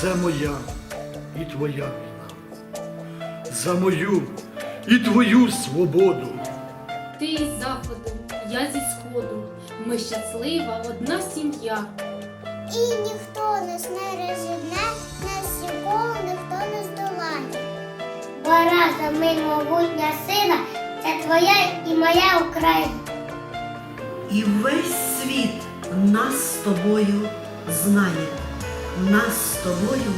Це моя і твоя війна. За мою і твою свободу. Ти із заходу, я зі сходу. Ми щаслива одна сім'я. І ніхто нас не розібне, нас ніколи ніхто не здолає. Бо разом ми могутня сила, це твоя і моя Україна. І весь світ нас з тобою знає. Нас з тобою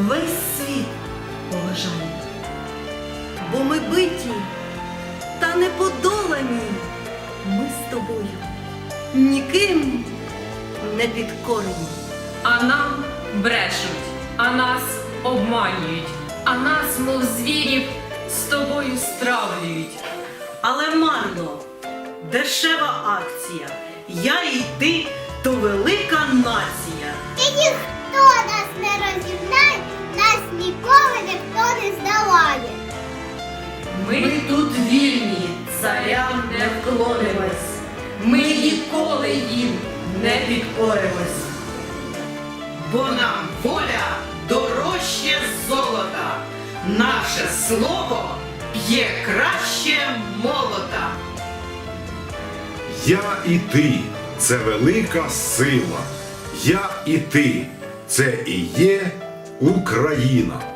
весь світ поважає. Бо ми биті та не подолані. Ми з тобою ніким не підкорені. А нам брешуть, а нас обманюють, а нас, мов звірів, з тобою стравлюють. Але марно, дешева акція. Я і ти то велика нація. Ніхто нас не розібнає, нас ніколи ніхто не здолає. Ми тут вільні, царям не вклонимось. Ми ніколи їм не підкоримось. бо нам воля дорожче золота, наше слово п'є краще молота. Я і ти це велика сила. Я і ти це і є Україна.